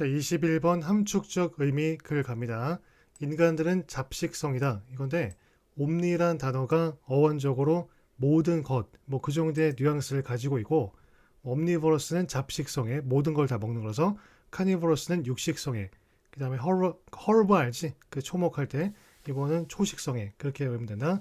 자, 21번 함축적 의미 글 갑니다. 인간들은 잡식성이다. 이건데 옴니란 단어가 어원적으로 모든 것, 뭐 그 정도의 뉘앙스를 가지고 있고 옴니버러스는 잡식성에 모든 걸 다 먹는 거라서 카니버러스는 육식성에 그 다음에 헐브 알지? 그 초목할 때 이거는 초식성에 그렇게 외우면 된다.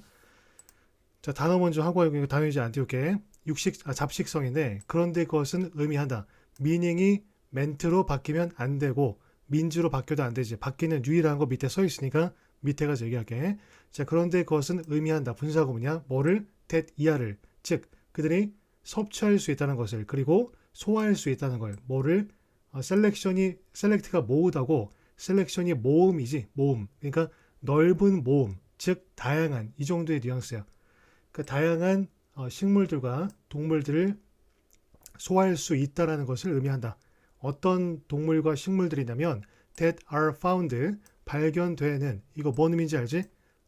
자 단어 먼저 하고 이거 단어 이제 안 띄울게. 육식 아, 잡식성인데 그런데 그것은 의미한다. 미닝이 멘트로 바뀌면 안 되고 민주로 바뀌어도 안 되지. 바뀌는 유일한 거 밑에 써 있으니까 밑에 가서 얘기할게. 자 그런데 그것은 의미한다. 분사구문이야. 뭐를? that 이하를. 즉 그들이 섭취할 수 있다는 것을 그리고 소화할 수 있다는 걸. 뭐를? 어, 셀렉션이 셀렉트가 모으다고 셀렉션이 모음이지 모음. 그러니까 넓은 모음. 즉 다양한 이 정도의 뉘앙스야. 그 다양한 어, 식물들과 동물들을 소화할 수 있다라는 것을 의미한다. 어떤 동물과 식물들이냐면 that are found 발견되는 이거 뭔 의미인지 알지?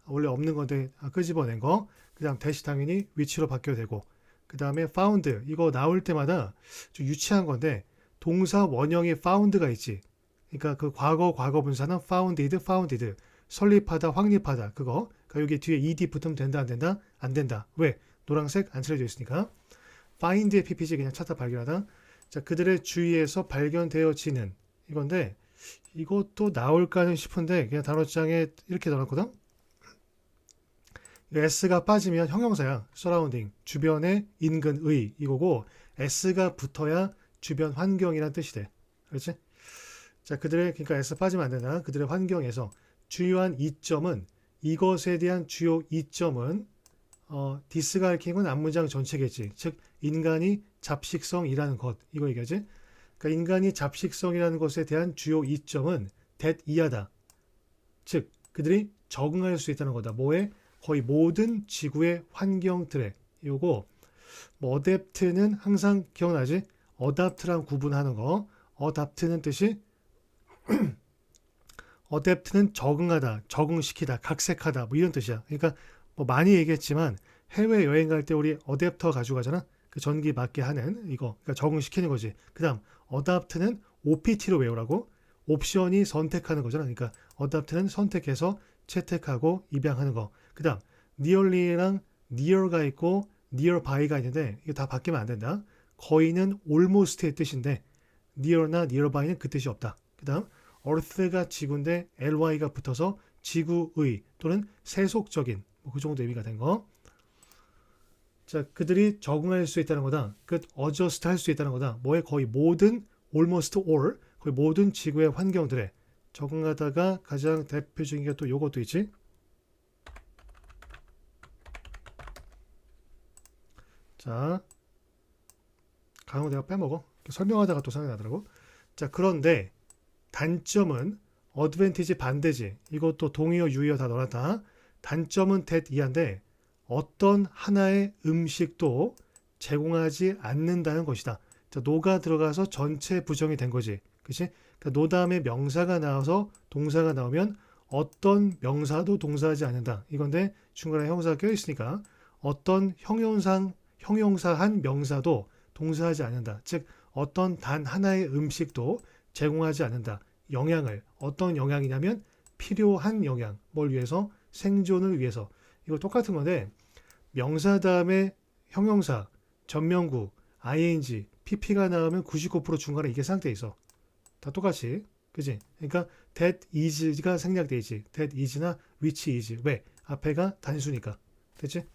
원래 없는 건데 아, 끄집어낸 거. 그다음 대시 당연히 위치로 바뀌어야 되고. 그다음에 found 이거 나올 때마다 좀 유치한 건데 동사 원형이 found가 있지. 그러니까 그 과거 과거 분사는 founded, founded. 설립하다, 확립하다. 그거. 그러니까 여기 뒤에 ed 붙으면 된다, 안 된다? 안 된다. 왜? 노란색 안 칠해져 있으니까. find의 ppg 그냥 찾다 발견하다. 자, 그들의 주위에서 발견되어지는 이건데 이것도 나올까는 싶은데 그냥 단어장에 이렇게 넣어놨거든. s가 빠지면 형용사야. surrounding 주변의 인근의 이거고 s가 붙어야 주변 환경이란 뜻이 돼. 그렇지? 자, 그들의 그러니까 s 빠지면 안 된다. 그들의 환경에서 주요한 이점은 이것에 대한 주요 이점은 어, 디스가 얽힌 앞문장 전체겠지. 즉 인간이 잡식성이라는 것 이거 얘기하지. 그러니까 인간이 잡식성이라는 것에 대한 주요 이점은 that 이하다. 즉 그들이 적응할 수 있다는 거다. 뭐에 거의 모든 지구의 환경들에 요거 뭐 어댑트는 항상 기억나지? 어답트랑 구분하는 거. 어답트는 뜻이 어댑트는 적응하다, 적응시키다, 각색하다 뭐 이런 뜻이야. 그러니까 뭐 많이 얘기했지만 해외 여행 갈 때 우리 어댑터 가지고 가잖아. 그 전기 맞게 하는 이거 그러니까 적응시키는 거지. 그다음 어답트는 OPT로 외우라고 옵션이 선택하는 거잖아. 그러니까 어답트는 선택해서 채택하고 입양하는 거. 그다음 nearly랑 near가 있고 nearby가 있는데 이거 다 바뀌면 안 된다. 거의는 almost의 뜻인데 near나 nearby는 그 뜻이 없다. 그다음 earth가 지구인데 ly가 붙어서 지구의 또는 세속적인 뭐 그 정도 의미가 된 거. 자, 그들이 적응할 수 있다는 거다. 그 adjust 할수 있다는 거다. 뭐에 거의 모든 almost all 거의 모든 지구의 환경들에 적응하다가 가장 대표적인 게 또 요것도 있지. 자, 거 내가 빼먹어. 설명하다가 또 생각나더라고. 자, 그런데 단점은 어드밴티지 반대지. 이것도 동의어, 유의어 다 넣어놨다. 단점은 that 이한데 어떤 하나의 음식도 제공하지 않는다는 것이다. 자, 노가 들어가서 전체 부정이 된 거지. 그치? 그러니까 노 다음에 명사가 나와서 동사가 나오면 어떤 명사도 동사하지 않는다. 이건데 중간에 형사가 껴있으니까 어떤 형용상, 형용사한 명사도 동사하지 않는다. 즉, 어떤 단 하나의 음식도 제공하지 않는다. 영양을 어떤 영양이냐면 필요한 영양 뭘 위해서 생존을 위해서 이거 똑같은 건데 명사 다음에 형용사 전명구 ing pp가 나오면 99% 중간에 이게 생략돼 있어 다 똑같이 그지 그러니까 that is가 생략돼 있지 that is나 which is 왜 앞에가 단수니까 됐지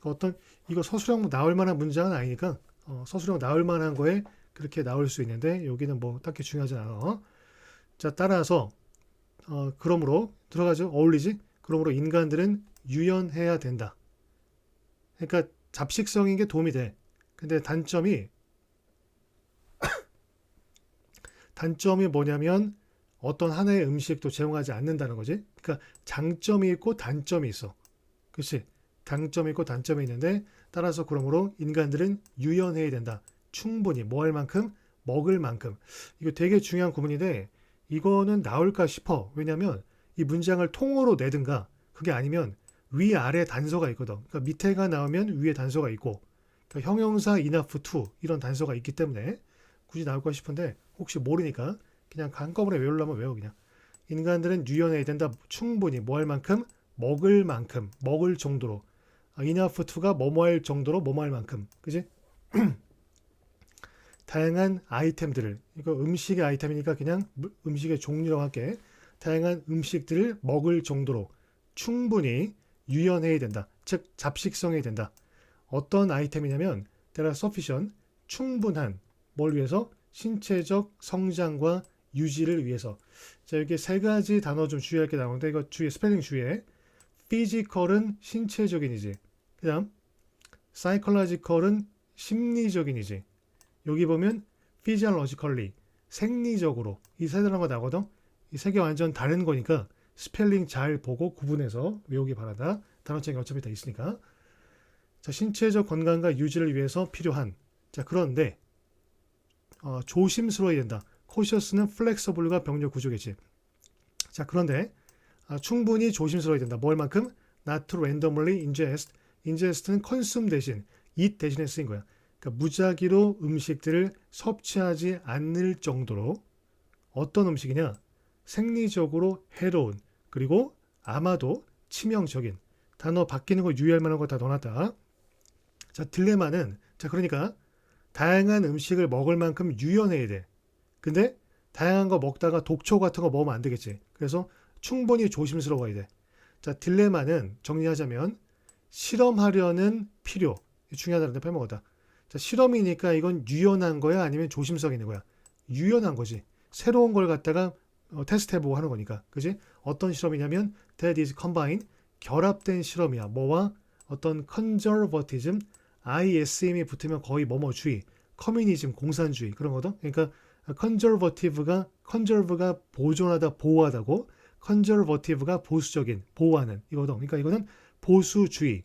그러니까 어떤 이거 서술형 나올 만한 문장은 아니니까 어, 서술형 나올 만한 거에 그렇게 나올 수 있는데 여기는 뭐 딱히 중요하지 않아. 자 따라서 어, 그러므로 들어가죠. 어울리지? 그러므로 인간들은 유연해야 된다. 그러니까 잡식성인 게 도움이 돼. 근데 단점이 단점이 뭐냐면 어떤 하나의 음식도 제공하지 않는다는 거지. 그러니까 장점이 있고 단점이 있어. 그렇지? 장점이 있고 단점이 있는데 따라서 그러므로 인간들은 유연해야 된다. 충분히 뭐 할 만큼 먹을 만큼 이거 되게 중요한 구문인데 이거는 나올까 싶어 왜냐면 이 문장을 통으로 내든가 그게 아니면 위아래 단서가 있거든. 그러니까 밑에가 나오면 위에 단서가 있고 그러니까 형용사 enough to 이런 단서가 있기 때문에 굳이 나올까 싶은데 혹시 모르니까 그냥 한꺼번에 외우려면 외워 그냥. 인간들은 유연해야 된다. 충분히. 뭐 할 만큼? 먹을 만큼. 먹을 정도로. 아, enough to가 뭐뭐 할 정도로 뭐뭐 할 만큼. 그지? 다양한 아이템들을. 이거 음식의 아이템이니까 그냥 무- 음식의 종류라고 할게 다양한 음식들을 먹을 정도로 충분히 유연해야 된다. 즉 잡식성해야 된다. 어떤 아이템이냐면 are sufficient 충분한 뭘 위해서? 신체적 성장과 유지를 위해서. 자 여기 세 가지 단어 좀 주의할 게 나오는데 이거 주의 스펠링 주의해. 피지컬은 신체적인이지. 그 다음 사이콜라지컬은 심리적인이지. 여기 보면 physiologically 생리적으로. 이 세 단어가 나거든? 이 세 개 완전 다른 거니까 스펠링 잘 보고 구분해서 외우기 바란다. 단어장이 어차피 다 있으니까. 자 신체적 건강과 유지를 위해서 필요한. 자 그런데 어, 조심스러워야 된다. Cautious는 flexible과 병력 구조겠지 자 그런데 아, 충분히 조심스러워야 된다. 뭘 만큼? Not randomly ingest. ingest는 consume 대신 eat 대신에 쓰인 거야. 그러니까 무작위로 음식들을 섭취하지 않을 정도로 어떤 음식이냐 생리적으로 해로운 그리고 아마도 치명적인 단어 바뀌는 거 유의할 만한 거 다 넣어놨다. 자 딜레마는 자 그러니까 다양한 음식을 먹을 만큼 유연해야 돼. 근데 다양한 거 먹다가 독초 같은 거 먹으면 안 되겠지. 그래서 충분히 조심스러워야 돼. 자 딜레마는 정리하자면 실험하려는 필요 중요하다는데 빼먹었다. 자, 실험이니까 이건 유연한 거야 아니면 조심성 있는 거야? 유연한 거지. 새로운 걸 갖다가 어, 테스트해보고 하는 거니까. 그지? 어떤 실험이냐면 that is combined 결합된 실험이야. 뭐와 어떤 conservatism ISM이 붙으면 거의 뭐뭐주의, 커뮤니즘 공산주의 그런 거든. 그러니까 conservative가 conserve가 보존하다 보호하다고 conservative가 보수적인 보호하는 이거든. 그러니까 이거는 보수주의,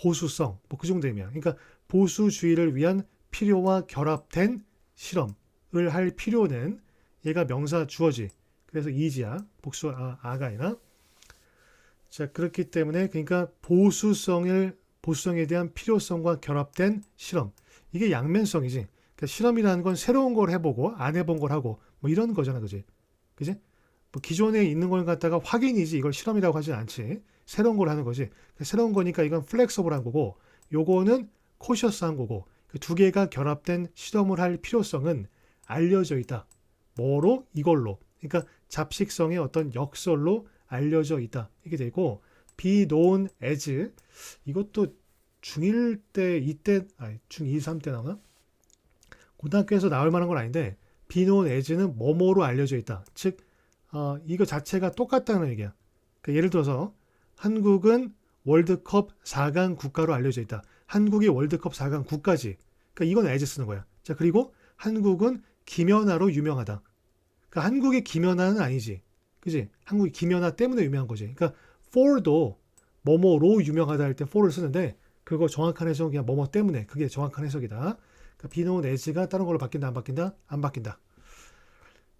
보수성 뭐 그 정도 의미야. 그러니까 보수주의를 위한 필요와 결합된 실험을 할 필요는 얘가 명사 주어지. 그래서 이지야. 복수 아, 아가 아니라. 자, 그렇기 때문에 그러니까 보수성을 보수성에 대한 필요성과 결합된 실험. 이게 양면성이지. 그러니까 실험이라는 건 새로운 걸 해보고 안 해본 걸 하고 뭐 이런 거잖아, 그지? 그지? 뭐 기존에 있는 걸 갖다가 확인이지 이걸 실험이라고 하진 않지. 새로운 걸 하는 거지. 그러니까 새로운 거니까 이건 플렉서블한 거고, 요거는 코셔스한 거고 그 두 개가 결합된 실험을 할 필요성은 알려져 있다. 뭐로? 이걸로. 그러니까 잡식성의 어떤 역설로 알려져 있다. 이게 되고 be known as 이것도 중1 때 이때 아니 중2 3때 나오나? 고등학교에서 나올 만한 건 아닌데 be known as는 뭐뭐로 알려져 있다. 즉 어, 이거 자체가 똑같다는 얘기야. 그러니까 예를 들어서 한국은 월드컵 4강 국가로 알려져 있다. 한국이 월드컵 4강 국가지. 그러니까 이건 as 쓰는 거야. 자, 그리고 한국은 김연아로 유명하다. 그러니까 한국의 김연아는 아니지. 그지? 한국이 김연아 때문에 유명한 거지. 그러니까 for도 뭐뭐로 유명하다 할 때 for를 쓰는데 그거 정확한 해석은 그냥 뭐뭐 때문에 그게 정확한 해석이다. 그러니까 비노운 as가 다른 걸로 바뀐다 안 바뀐다? 안 바뀐다.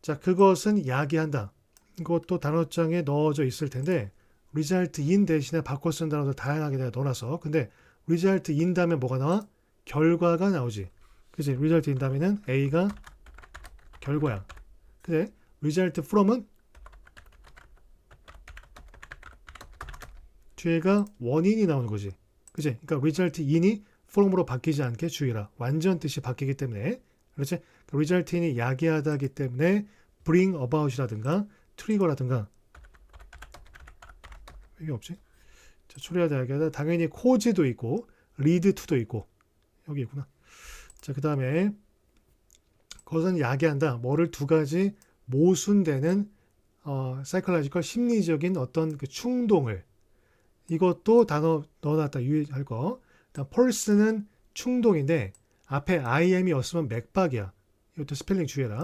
자, 그것은 야기한다. 이것도 단어장에 넣어져 있을 텐데 result in 대신에 바꿔 쓴 단어도 다양하게 내가 넣어놔서 근데 result in 다음에 뭐가 나와? 결과가 나오지. 그지? result in 다음에는 A가 결과야. 근데 result from은 뒤에가 원인이 나오는 거지. 그지? 그러니까 result in이 from으로 바뀌지 않게 주의라. 완전 뜻이 바뀌기 때문에. 그렇지? 그러니까 result in이 야기하다기 때문에 bring about이라든가 trigger라든가 이게 없지? 자, 초래하다 야기하다 당연히 caus도 있고 lead to도 있고 여기 있구나. 자, 그 다음에 그것은 야기한다. 뭐를 두 가지 모순되는 어, 사이클라지컬 심리적인 어떤 그 충동을 이것도 단어 넣어놨다 유의할 거. 일단 펄스는 충동인데 앞에 IM이 없으면 맥박이야. 이것도 스펠링 주의해라.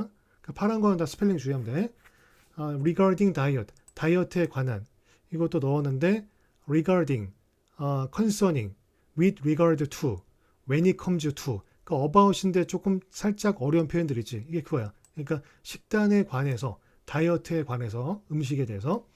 그러니까 파란 거는 다 스펠링 주의하면 돼. 어, regarding diet, 다이어트에 관한 이것도 넣었는데 regarding, 어, concerning, with regard to, when it comes to 그러니까 about인데 조금 살짝 어려운 표현들이지. 이게 그거야. 그러니까 식단에 관해서 다이어트에 관해서 음식에 대해서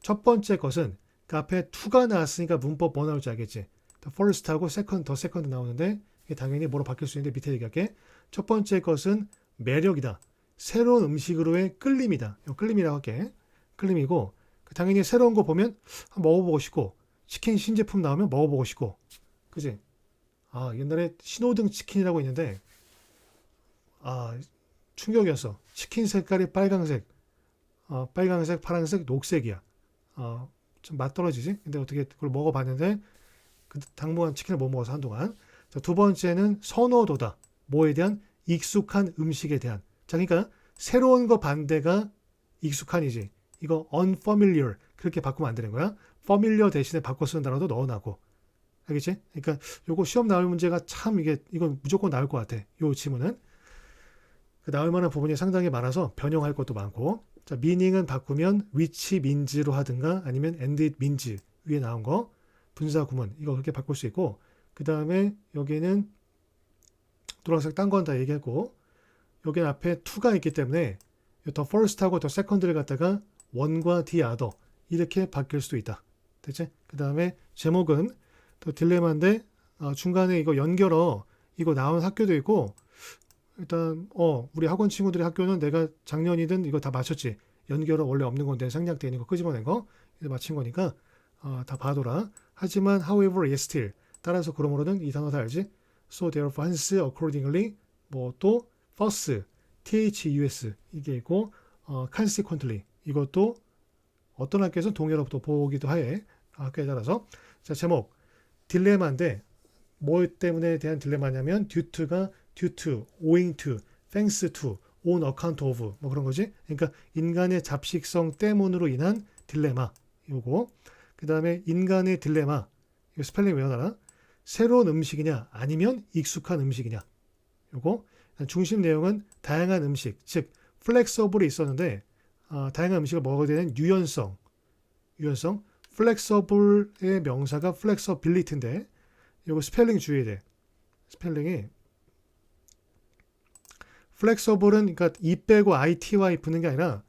첫 번째 것은 그 앞에 to가 나왔으니까 문법 뭐 나올지 알겠지. 더 first하고 second, 더 second 나오는데 이게 당연히 뭐로 바뀔 수 있는데 밑에 얘기할게. 첫 번째 것은 매력이다. 새로운 음식으로의 끌림이다. 이 끌림이라고 할게. 끌림이고 당연히 새로운 거 보면 먹어보고 싶고 치킨 신제품 나오면 먹어보고 싶고 그지? 아 옛날에 신호등 치킨이라고 있는데 아 충격이었어. 치킨 색깔이 빨강색, 어, 빨강색, 파란색, 녹색이야. 어, 좀맛 떨어지지? 근데 어떻게 그걸 먹어봤는데 그 당분간 치킨을 못 먹어서 한동안. 자, 두 번째는 선호도다. 뭐에 대한 익숙한 음식에 대한. 자, 그러니까 새로운 거 반대가 익숙한이지. 이거 unfamiliar 그렇게 바꾸면 안 되는 거야. familiar 대신에 바꿔 쓰는 단어도 넣어놔고. 알겠지? 그러니까 요거 시험 나올 문제가 참 이게 이건 무조건 나올 것 같아. 요 지문은. 그 나올 만한 부분이 상당히 많아서 변형할 것도 많고. 자, meaning은 바꾸면 which means로 하든가 아니면 and it means 위에 나온 거 분사 구문 이거 그렇게 바꿀 수 있고 그 다음에 여기는 노란색 딴 건 다 얘기했고 여기 앞에 to가 있기 때문에 더 first하고 더 second를 갖다가 one과 the other 이렇게 바뀔 수도 있다. 됐지? 그 다음에 제목은 또 딜레마인데 어, 중간에 이거 연결어. 이거 나온 학교도 있고 일단 어 우리 학원 친구들의 학교는 내가 작년이든 이거 다 맞췄지. 연결어 원래 없는 건데 생략돼 있는 거 끄집어낸 거. 이제 맞힌 거니까 어, 다 봐둬라. 하지만 however yes still. 따라서 그러므로는 이 단어 다 알지? So therefore hence accordingly 뭐또 thus thus 이게 있고 어, consequently. 이것도 어떤 학교에서 동일어부터 보기도 해. 학교에 따라서. 자 제목 딜레마인데 뭐 때문에 대한 딜레마냐면 due to가 due to, owing to, thanks to, on account of 뭐 그런 거지. 그러니까 인간의 잡식성 때문으로 인한 딜레마 요거. 그 다음에 인간의 딜레마 이거 스펠링 외워놔라. 새로운 음식이냐 아니면 익숙한 음식이냐 요거. 중심 내용은 다양한 음식 즉 플렉서블이 있었는데 아, 다양한 음식을 먹어야 되는 유연성 유연성 플렉서블의 명사가 플렉서빌리티인데 요거 스펠링 주의해야 돼. 스펠링이 플렉서블은 그러니까 E 빼고 ITY 붙는 게 아니라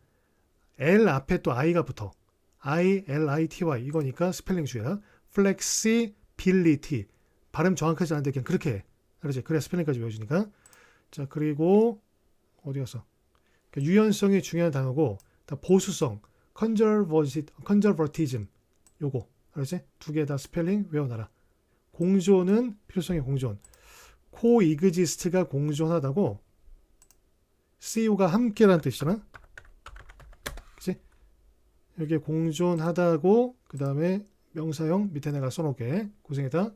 L 앞에 또 I가 붙어. I, L, I, T, Y 이거니까 스펠링 주의야. flexibility 발음 정확하지 않은데 그냥 그렇게 해. 그러지? 그래 스펠링까지 외워주니까. 자 그리고 어디 갔어? 그러니까 유연성이 중요한 단어고 다 보수성, conservatism 요거 그렇지? 두 개 다 스펠링 외워놔라. 공존은 필요성의 공존. 코이그지스트가 공존하다고 CU가 함께라는 뜻이잖아. 그치? 여기에 공존하다고 그 다음에 명사형 밑에 내가 써놓게 고생했다.